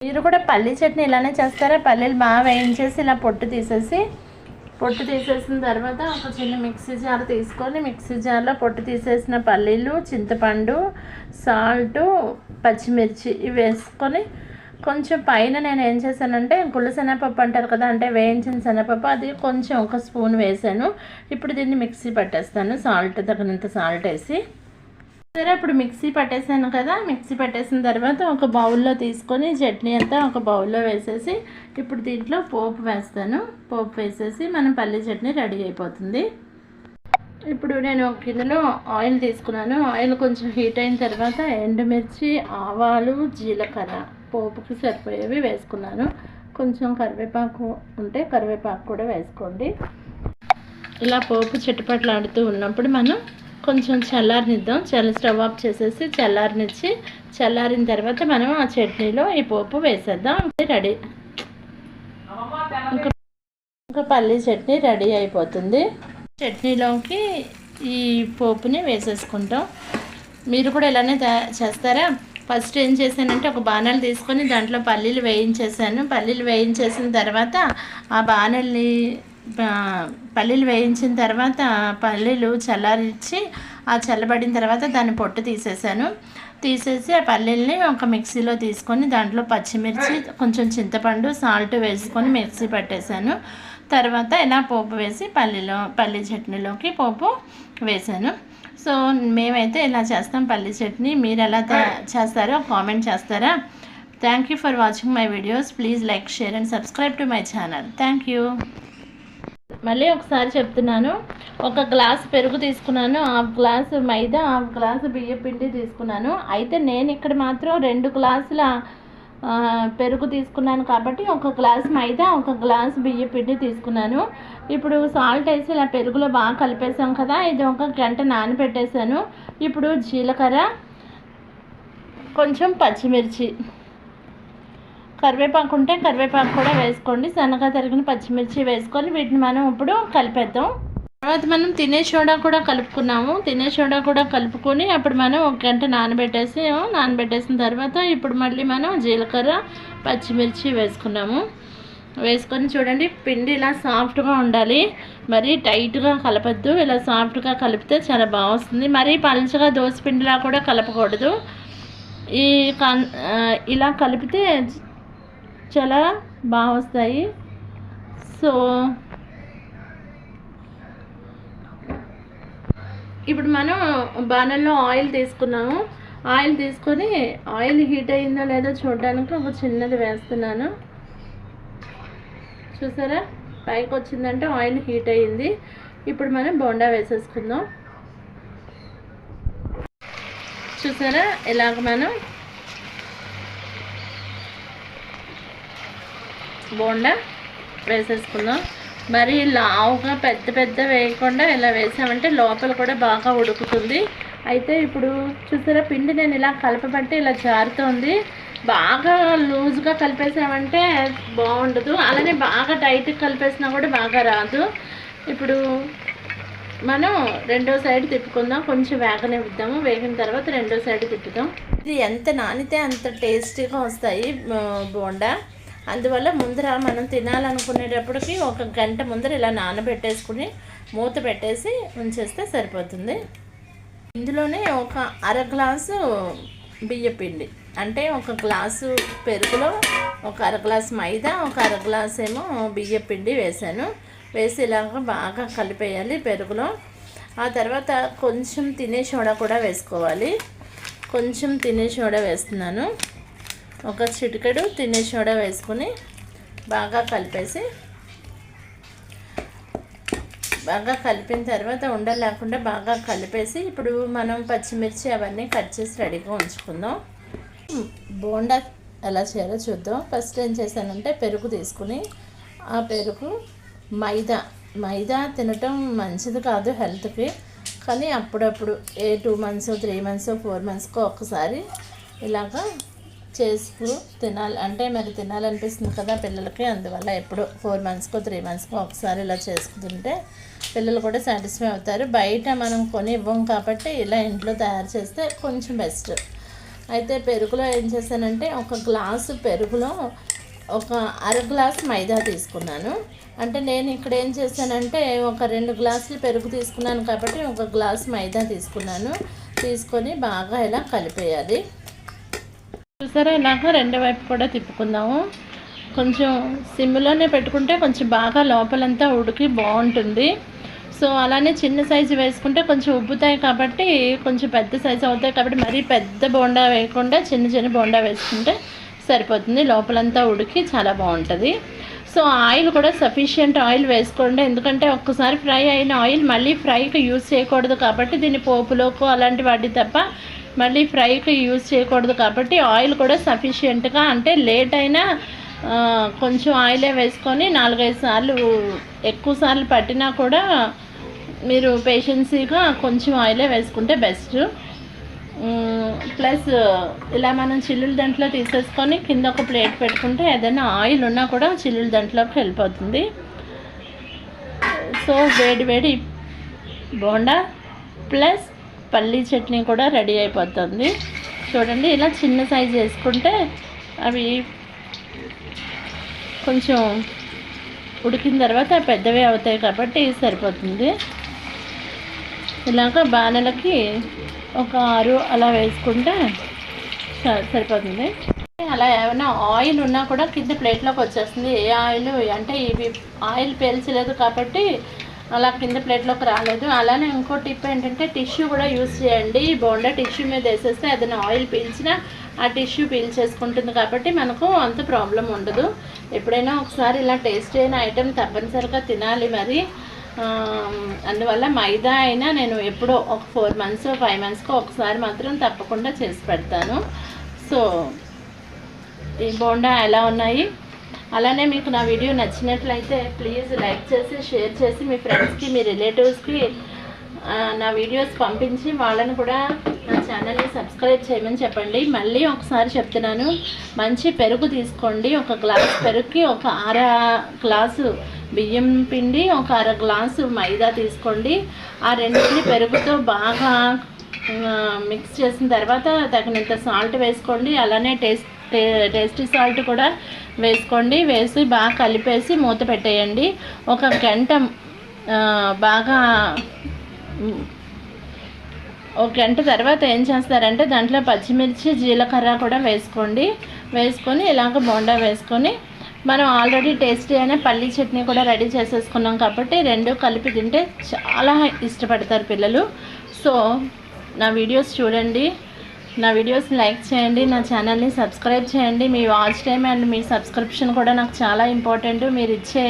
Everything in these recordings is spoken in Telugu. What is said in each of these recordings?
మీరు కూడా పల్లీ చట్నీ ఇలానే చేస్తారా? పల్లీలు బాగా వేయించేసి ఇలా పొట్టు తీసేసి పొట్టు తీసేసిన తర్వాత ఒక చిన్న మిక్సీ జార్ తీసుకొని మిక్సీ జార్లో పొట్టు తీసేసిన పల్లీలు చింతపండు సాల్ట్ పచ్చిమిర్చి ఇవి వేసుకొని కొంచెం పైన నేను ఏం చేశానంటే గుళ్ళు శనగపప్పు అంటారు కదా అంటే వేయించిన శనగపప్పు అది కొంచెం ఒక స్పూన్ వేసాను ఇప్పుడు దీన్ని మిక్సీ పట్టేస్తాను సాల్ట్ తగినంత సాల్ట్ వేసి. సరే ఇప్పుడు మిక్సీ పట్టేసాను కదా. మిక్సీ పట్టేసిన తర్వాత ఒక బౌల్లో తీసుకొని చట్నీ అంతా ఒక బౌల్లో వేసేసి ఇప్పుడు దీంట్లో పోపు వేస్తాను. పోపు వేసేసి మనం పల్లి చట్నీ రెడీ అయిపోతుంది. ఇప్పుడు నేను ఒక గిన్నెలో ఆయిల్ తీసుకున్నాను. ఆయిల్ కొంచెం హీట్ అయిన తర్వాత ఎండుమిర్చి ఆవాలు జీలకర్ర పోపుకి సరిపోయేవి వేసుకున్నాను. కొంచెం కరివేపాకు ఉంటే కరివేపాకు కూడా వేసుకోండి. ఇలా పోపు చిట్టుపట్లాడుతూ ఉన్నప్పుడు మనం కొంచెం చల్లారనిద్దాం. చల్ల స్టవ్ ఆఫ్ చేసేసి చల్లారనిచ్చి చల్లారిన తర్వాత మనం ఆ చట్నీలో ఈ పోపు వేసేద్దాం. రెడీ. ఇంకా ఇంకా పల్లీ చట్నీ రెడీ అయిపోతుంది. చట్నీలోకి ఈ పోపుని వేసేసుకుంటాం. మీరు కూడా ఇలానే తయా- చేస్తారా? ఫస్ట్ ఏం చేశానంటే ఒక బాణాలు తీసుకొని దాంట్లో పల్లీలు వేయించేసాను పల్లీలు వేయించేసిన తర్వాత ఆ బాణల్ని పల్లీలు వేయించిన తర్వాత పల్లీలు చల్లారించి ఆ చల్లబడిన తర్వాత దాన్ని పొట్టు తీసేసాను. తీసేసి ఆ పల్లీల్ని ఒక మిక్సీలో తీసుకొని దాంట్లో పచ్చిమిర్చి కొంచెం చింతపండు సాల్ట్ వేసుకొని మిక్సీ పట్టేశాను తర్వాత ఇలా పోపు వేసి పల్లీలో పల్లీ చట్నీలోకి పోపు వేసాను. సో మేమైతే ఇలా చేస్తాం పల్లీ చట్నీ. మీరు ఎలా చేస్తారో కామెంట్ చేస్తారా? Thank you for watching my videos. Please like share and subscribe to my channel. Thank you. మళ్ళీ ఒకసారి చెప్తున్నాను. ఒక గ్లాస్ పెరుగు తీసుకున్నాను హాఫ్ గ్లాసు మైదా హాఫ్ గ్లాసు బియ్య పిండి తీసుకున్నాను. అయితే నేను ఇక్కడ మాత్రం రెండు గ్లాసుల పెరుగు తీసుకున్నాను కాబట్టి ఒక గ్లాస్ మైదా ఒక గ్లాస్ బియ్య పిండి తీసుకున్నాను. ఇప్పుడు సాల్ట్ వేసి ఇలా పెరుగులో బాగా కలిపేసాం కదా ఇది ఒక గంట నానబెట్టేసాను. ఇప్పుడు జీలకర్ర కొంచెం పచ్చిమిర్చి. కరివేపాకు ఉంటే కరివేపాకు కూడా వేసుకోండి. సన్నగా తరిగిన పచ్చిమిర్చి వేసుకొని వీటిని మనం ఇప్పుడు కలిపేద్దాం. తర్వాత మనం తినే సోడా కూడా కలుపుకున్నాము. తినే సోడా కూడా కలుపుకొని అప్పుడు మనం ఒక గంట నానబెట్టేసి నానబెట్టేసిన తర్వాత ఇప్పుడు మళ్ళీ మనం జీలకర్ర పచ్చిమిర్చి వేసుకున్నాము. వేసుకొని చూడండి పిండి ఇలా సాఫ్ట్గా ఉండాలి. మరీ టైట్గా కలపద్దు. ఇలా సాఫ్ట్గా కలిపితే చాలా బాగా వస్తుంది మరీ పలుచగా దోశ పిండిలా కూడా కలపకూడదు. ఈ కన్ ఇలా కలిపితే చాలా బాగా వస్తాయి సో ఇప్పుడు మనం బాణల్లో ఆయిల్ తీసుకున్నాము. ఆయిల్ తీసుకొని ఆయిల్ హీట్ అయిందో లేదో చూడడానికి ఒక చిన్నది వేస్తున్నాను. చూసారా? పైకి వచ్చిందంటే ఆయిల్ హీట్ అయ్యింది ఇప్పుడు మనం బోండా వేసేసుకుందాం. చూసారా? ఇలాగ మనం బోండా వేసేసుకుందాం. మరి లావుగా పెద్ద పెద్ద వేయకుండా ఇలా వేసామంటే లోపల కూడా బాగా ఉడుకుతుంది. అయితే ఇప్పుడు చూసారా పిండి నేను ఇలా కలపబట్టి ఇలా జారుతోంది. బాగా లూజ్గా కలిపేసామంటే బాగుండదు. అలానే బాగా టైట్గా కలిపేసినా కూడా బాగా రాదు. ఇప్పుడు మనం రెండో సైడ్ తిప్పుకుందాం. కొంచెం వేగనిద్దాము వేగిన తర్వాత రెండో సైడ్ తిప్పుదాం ఇది ఎంత నానితే అంత టేస్టీగా వస్తాయి బోండా. అందువల్ల ముందర మనం తినాలనుకునేటప్పటికి ఒక గంట ముందర ఇలా నానబెట్టేసుకుని మూత పెట్టేసి ఉంచేస్తే సరిపోతుంది. ఇందులోనే ఒక అర గ్లాసు బియ్యపిండి అంటే ఒక గ్లాసు పెరుగులో ఒక అర గ్లాసు మైదా ఒక అర గ్లాస్ ఏమో బియ్యపిండి వేశాను. వేసాను వేసి ఇలాగ బాగా కలిపేయాలి పెరుగులో. ఆ తర్వాత కొంచెం తినే సోడా కూడా వేసుకోవాలి. కొంచెం తినే సోడా వేస్తున్నాను. ఒక చిటికెడు తినే సోడా వేసుకుని బాగా కలిపేసి బాగా కలిపిన తర్వాత ఉండలు లేకుండా బాగా కలిపేసి ఇప్పుడు మనం పచ్చిమిర్చి అవన్నీ కట్ చేసి రెడీగా ఉంచుకుందాం. బోండా ఎలా చేయాలో చూద్దాం. ఫస్ట్ ఏం చేశానంటే పెరుగు తీసుకుని ఆ పెరుగు మైదా మైదా తినటం మంచిది కాదు హెల్త్కి కానీ అప్పుడప్పుడు ఏ two months three months four మంత్స్కో ఒకసారి ఇలాగా చేసుకు తినాలి. అంటే మరి తినాలనిపిస్తుంది కదా పిల్లలకి. అందువల్ల ఎప్పుడు ఫోర్ మంత్స్కో త్రీ మంత్స్కో ఒకసారి ఇలా చేసుకుంటుంటే పిల్లలు కూడా సాటిస్ఫై అవుతారు. బయట మనం కొని ఇవ్వం కాబట్టి ఇలా ఇంట్లో తయారు చేస్తే కొంచెం బెస్ట్. అయితే పెరుగులో ఏం చేశానంటే ఒక గ్లాసు పెరుగులో ఒక అర గ్లాస్ మైదా తీసుకున్నాను. అంటే నేను ఇక్కడ ఏం చేశానంటే ఒక రెండు గ్లాసులు పెరుగు తీసుకున్నాను కాబట్టి ఒక గ్లాస్ మైదా తీసుకున్నాను. తీసుకొని బాగా ఇలా కలిపేయాలి. చూసారా? ఇలాగ రెండు వైపు కూడా తిప్పుకుందాము. కొంచెం సిమ్లోనే పెట్టుకుంటే కొంచెం బాగా లోపలంతా ఉడికి బాగుంటుంది. సో అలానే చిన్న సైజు వేసుకుంటే కొంచెం ఉబ్బుతాయి కాబట్టి కొంచెం పెద్ద సైజు అవుతాయి కాబట్టి మరీ పెద్ద బోండా వేయకుండా చిన్న చిన్న బోండా వేసుకుంటే సరిపోతుంది. లోపలంతా ఉడికి చాలా బాగుంటుంది. సో ఆయిల్ కూడా సఫిషియంట్ ఆయిల్ వేసుకోండి. ఎందుకంటే ఒక్కసారి ఫ్రై అయిన ఆయిల్ మళ్ళీ ఫ్రైకి యూజ్ చేయకూడదు కాబట్టి దీన్ని పోపులోకో అలాంటి వాటి తప్ప మళ్ళీ ఫ్రైకి యూజ్ చేయకూడదు కాబట్టి ఆయిల్ కూడా సఫిషియెంట్గా అంటే లేట్ అయినా కొంచెం ఆయిలే వేసుకొని నాలుగైదు సార్లు ఎక్కువ సార్లు పట్టినా కూడా మీరు పేషెన్సీగా కొంచెం ఆయిలే వేసుకుంటే బెస్ట్ ప్లస్ ఇలా మనం చిల్లుల దాంట్లో తీసేసుకొని కింద ఒక ప్లేట్ పెట్టుకుంటే ఏదైనా ఆయిల్ ఉన్నా కూడా చిల్లుల దాంట్లోకి వెళ్ళిపోతుంది. సో వేడి వేడి బోండా ప్లస్ పల్లీ చట్నీ కూడా రెడీ అయిపోతుంది. చూడండి ఇలా చిన్న సైజ్ వేసుకుంటే అవి కొంచెం ఉడికిన తర్వాత పెద్దవి అవుతాయి కాబట్టి సరిపోతుంది. ఇలాగ బాణలకి ఒక ఆరు అలా వేసుకుంటే స- సరిపోతుంది. అలా ఏమైనా ఆయిల్ ఉన్నా కూడా కింద ప్లేట్లోకి వచ్చేస్తుంది. ఏ ఆయిల్ అంటే ఇవి ఆయిల్ పేల్చలేదు కాబట్టి అలా కింద ప్లేట్లోకి రాలేదు. అలానే ఇంకో టిప్ ఏంటంటే టిష్యూ కూడా యూస్ చేయండి. బోండా టిష్యూ మీద వేసేస్తే ఏదైనా ఆయిల్ పీల్చినా ఆ టిష్యూ పీల్చేసుకుంటుంది కాబట్టి మనకు అంత ప్రాబ్లం ఉండదు. ఎప్పుడైనా ఒకసారి ఇలా టేస్ట్ అయిన ఐటెం తప్పనిసరిగా తినాలి మరి. అందువల్ల మైదా అయినా నేను ఎప్పుడో ఒక ఫోర్ మంత్స్ ఫైవ్ మంత్స్కి ఒకసారి మాత్రం తప్పకుండా చేసి పెడతాను. సో ఈ బోండా ఎలా ఉన్నాయి? అలానే మీకు నా వీడియో నచ్చినట్లయితే ప్లీజ్ లైక్ చేసి షేర్ చేసి మీ ఫ్రెండ్స్కి మీ రిలేటివ్స్కి నా వీడియోస్ పంపించి వాళ్ళని కూడా నా ఛానల్ని సబ్స్క్రైబ్ చేయమని చెప్పండి. మళ్ళీ ఒకసారి చెప్తున్నాను మంచి పెరుగు తీసుకోండి. ఒక గ్లాస్ పెరుగుకి ఒక అర గ్లాసు బియ్యం పిండి ఒక అర గ్లాసు మైదా తీసుకోండి. ఆ రెండింటిని పెరుగుతో బాగా మిక్స్ చేసిన తర్వాత తగినంత సాల్ట్ వేసుకోండి. అలానే టేస్ట్ టే- టేస్టీ సాల్ట్ కూడా వేసుకోండి. వేసి బాగా కలిపేసి మూత పెట్టేయండి. ఒక గంట బాగా ఒక గంట తర్వాత ఏం చేస్తారంటే దాంట్లో పచ్చిమిర్చి జీలకర్ర కూడా వేసుకోండి. వేసుకొని ఇలాగ బోండా వేసుకొని మనం ఆల్రెడీ టేస్టీ అయిన పల్లీ చట్నీ కూడా రెడీ చేసేసుకున్నాం కాబట్టి రెండు కలిపి తింటే చాలా ఇష్టపడతారు పిల్లలు. సో నా వీడియోస్ చూడండి. నా వీడియోస్ లైక్ చేయండి నా ఛానల్ని సబ్స్క్రైబ్ చేయండి మీ వాచ్ టైం అండ్ మీ సబ్స్క్రిప్షన్ కూడా నాకు చాలా ఇంపార్టెంట్ మీరు ఇచ్చే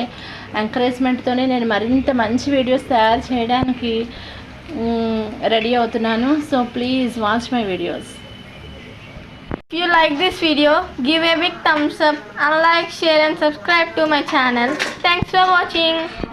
ఎంకరేజ్మెంట్తోనే నేను మరింత మంచి వీడియోస్ తయారు చేయడానికి రెడీ అవుతున్నాను so please watch my videos If you like this video, give a big thumbs up and like, share and subscribe to my channel. Thanks for watching.